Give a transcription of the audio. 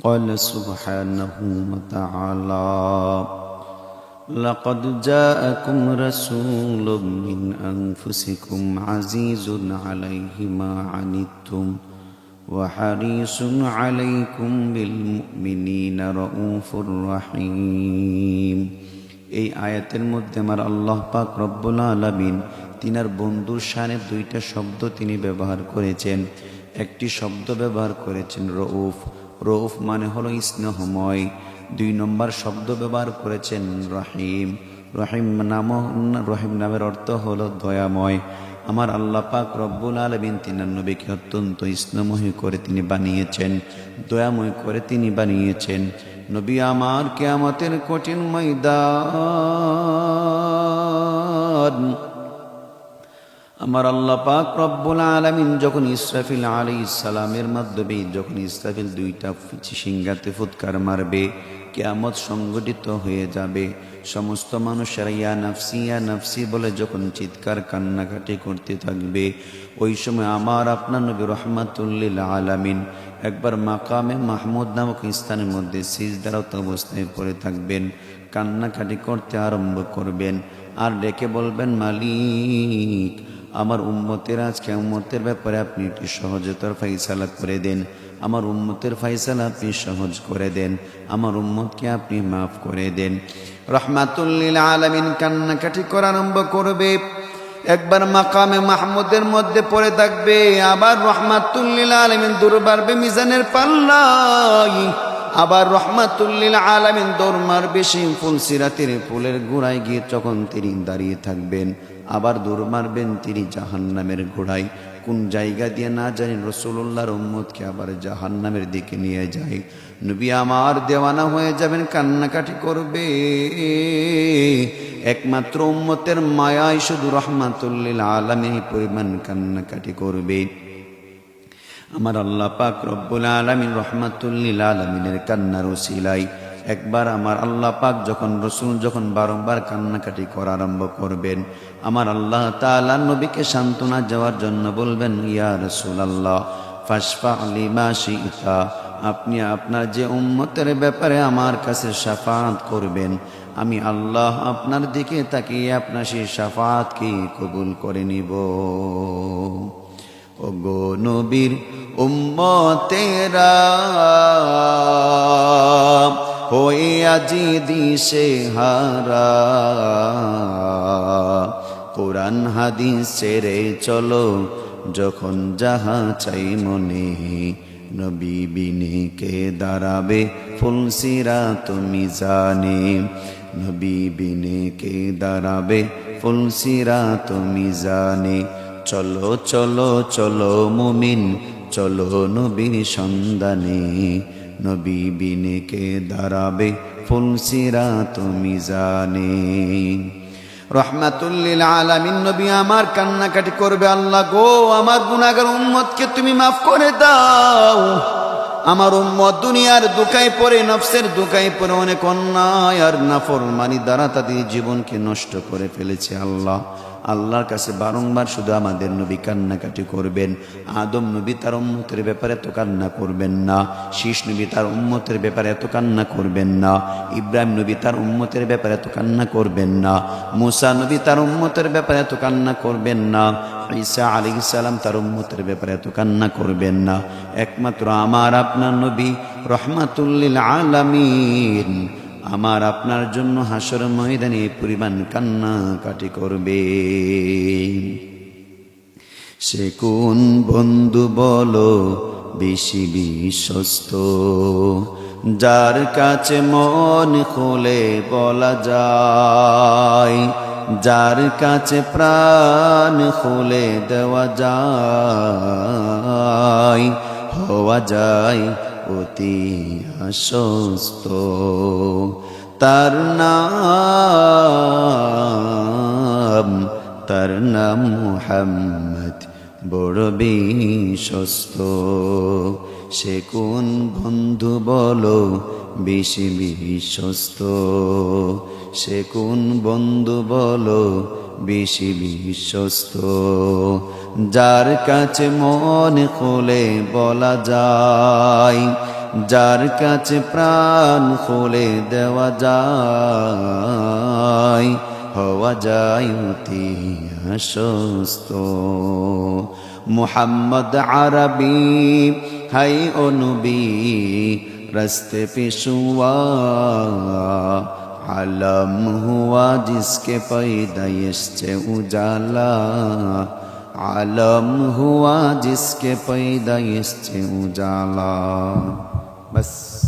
قال سبحانه وتعالى لقد جاءكم رسول من أنفسكم عزيز عليه ما عنتم وحريص عليكم بالمؤمنين رؤوف رحيم এই আয়াতের মধ্যে আমার আল্লাহ পাক রব্বুল আলামিন তিনার বন্ধুর শানে দুইটা শব্দ তিনি ব্যবহার করেছেন একটি শব্দ ব্যবহার করেছেন রউফ রউফ মানে হলো স্নেহময়। দুই নম্বর শব্দ ব্যবহার করেছেন রহিম। রহিম নাম রহিম নামের অর্থ হলো দয়াময়। আমার আল্লাহ পাক রব্বুল আলমিন তিনার নবীকে অত্যন্ত স্নেহময় করে তিনি বানিয়েছেন, দয়াময় করে তিনি বানিয়েছেন। নবী আমার কেয়ামতের কঠিন ময়দান আমার আল্লাহ পাক রব্বুল আলমিন যখন ইসরাফিল আলী ইসালামের মাধ্যমে, যখন ইসরাফিল দুইটা সিংহাতে ফুৎকার মারবে, কেয়ামত সংগঠিত হয়ে যাবে। সমস্ত মানুষেরা ইয়া নাফসি ইয়া নাফসি বলে যখন চিৎকার কান্নাকাটি করতে থাকবে, ওই সময় আমার আপনার নবী রহমাতুল্লিল আলামিন একবার মাকামে মাহমুদ নামক স্থানের মধ্যে সিজদারত অবস্থায় পড়ে থাকবেন, কান্নাকাটি করতে আরম্ভ করবেন। আর ডেকে বলবেন, মালিক আমার উম্মতের আজকে উম্মতের ব্যাপারে আপনি একটি সহজতর ফাইসালা করে দেন। আমার উম্মতের ফাইসালা আপনি সহজ করে দেন। আমার উম্মতকে আপনি মাফ করে দেন। রহমাতুল্লিল আলমিন কান্নাকাটি করা আরম্ভ করবে। একবার মাকামে মাহমুদের মধ্যে পড়ে থাকবে। আবার রহমাতুল্লিল আলমিন দুর্বারবে মিজানের পাল্লাই আবার রহমাতুল্লিল আলমিন দৌড় মারবে সেই ফুল সিরাতের ফুলের গোড়ায় গিয়ে যখন তিনি দাঁড়িয়ে থাকবেন। আবার দৌড় মারবেন তিনি জাহান্নামের গোড়ায় কোন জায়গা দিয়ে না জানি রসুল্লাহর উম্মতকে আবার জাহান্নামের দিকে নিয়ে যায়। নবী আমার দেওয়ানা হয়ে যাবেন, কান্নাকাটি করবে। একমাত্র উম্মতের মায়ায় শুধু রহমাতুল্লিল আলমী পরিমাণ কান্নাকাটি করবে। আমার আল্লাহ পাক রব্বুল আলমিন রহমাতুল্লিল আলমিনের কান্নার ওসিলাই একবার আমার আল্লাহ পাক যখন রসুল যখন বারংবার কান্নাকাটি করা আরম্ভ করবেন, আমার আল্লাহ তালা নবীকে সান্ত্বনা যাওয়ার জন্য বলবেন, ইয়া রসুল আল্লাহ ফাসফা আলিমা শিতা। আপনি আপনার যে উম্মতের ব্যাপারে আমার কাছে সাফাত করবেন, আমি আল্লাহ আপনার দিকে তাকিয়ে আপনার সেই সাফাতকে কবুল করে নিব। ও গো নবীর উম্মতেরা আজি দিশে হারা। কোরআন হাদিস ছেড়ে চলো, যখন যাহা চাই মনে, নবী বিনে কে দাঁড়াবে ফুলসিরা তুমি জানে। নবী বিনে কে দাঁড়াবে ফুলসিরা তুমি জানে। চলো চলো চলো মুমিন, চলো নবীর সন্ধানে। নবী বিনে কে দাঁড়াবে ফুলসিরা তুমি জানে। রহমাতুল্লিল আলামিন নবী আমার কান্নাকাটি করবে আল্লাহ গো, আমার গুনাগার উম্মতকে তুমি মাফ করে দাও। আমার উম্মত দুনিয়ার দুকায় পরে নফসের দুকায় পরে অনেক অন্যায় আর নাফরমানি দ্বারা তাদের জীবনকে নষ্ট করে ফেলেছে আল্লাহ। আল্লাহর কাছে বারংবার শুধু আমাদের নবী কান্নাকাটি করবেন। আদম নবী তার উম্মতের ব্যাপারে এত কান্না করবেন না। শীষ নবী তার উম্মতের ব্যাপারে এত কান্না করবেন না। ইব্রাহিম নবী তার উম্মতের ব্যাপারে এত কান্না করবেন না। মুসা নবী তার উম্মতের ব্যাপারে এত কান্না করবেন না। ঈসা আলী সালাম তার উম্মতের ব্যাপারে এত কান্না করবেন না। একমাত্র আমার আপনার নবী রহমাতুল্লিল আলামিন। আমার আপনার জন্য হাসর ময়দানে পরিমাণ কান্না কাটি করবে। সে কোন বন্ধু বলো, বেশি বিশ্বস্ত। যার কাছে মন খোলে বলা যায়, যার কাছে প্রাণ খোলে দেওয়া যায়, হওয়া যায় অতি আশ্বস্ত। তার নাম তার নাম মুহাম্মদ, বড় বিশ্বস্ত। সে কোন বন্ধু বলো, বেশি বিশ্বস্ত। সে কোন বন্ধু বলো, বেশি বিশ্বস্ত। যার কাছে মন খোলে বলা যায়, যার কাছে প্রাণ খোলে দেওয়া যায়, হওয়া যায় অতি আশ্বস্ত। মোহাম্মদ আরবি, হাই অনুবি রাস্তে পেশুয়া, আলম হুয়া, জিসকে পৈদাইশ উজালা। عالم ہوا جس کے پیدائش سے اجالا بس